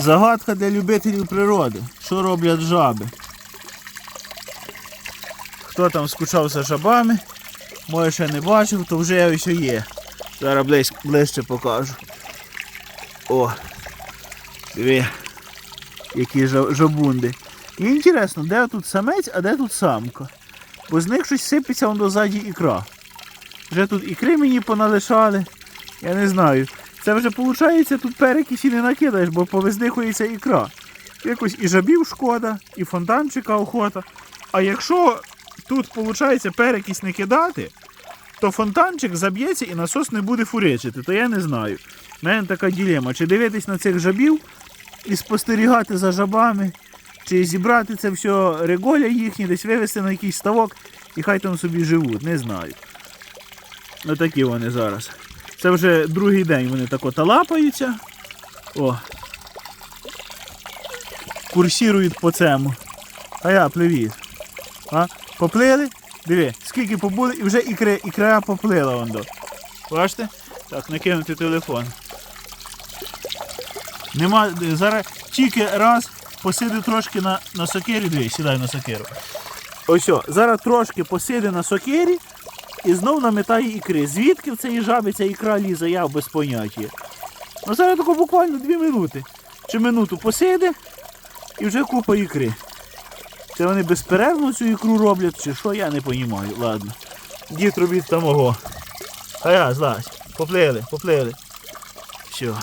Загадка для любителів природи. Що роблять жаби? Хто там скучав за жабами, може ще не бачив, то вже ось є. Зараз близь, ближче покажу. О! Диви, які жабунди. І інтересно, де тут самець, а де тут самка. Бо з них щось сипеться вон дозаді ікра. Вже тут ікри мені поналишали. Я не знаю. Це вже виходить, тут перекисі не накидаєш, бо повиздихується ікра. Якось і жабів шкода, і фонтанчика охота. А якщо тут виходить перекись не кидати, то фонтанчик заб'ється і насос не буде фуричити, то я не знаю. У мене така ділема. Чи дивитись на цих жабів і спостерігати за жабами, чи зібрати це все реголя їхні, десь вивезти на якийсь ставок і хай там собі живуть, не знаю. Ну такі вони зараз. Це вже другий день вони так от лапаються. О. Курсірують по цьому. А я привіт. А? Поплили? Диви, скільки побули і вже ікра, ікра поплила вон до. Бачите? Так, накинути телефон. Нема, зараз тільки раз посиди трошки на, на сокирі, диви, сідай на сокиру. Ось, зараз трошки посиди на сокирі і знов наметає ікри. Звідки в цієї жаби ця ікра лізе, я без поняття. Ну зараз тако буквально дві минути. Чи минуту посиди і вже купа ікри. Це вони безперервно цю ікру роблять, чи що, я не розумію. Ладно. Дід робіть там ого. А я, злазь. Поплили, поплили. Все.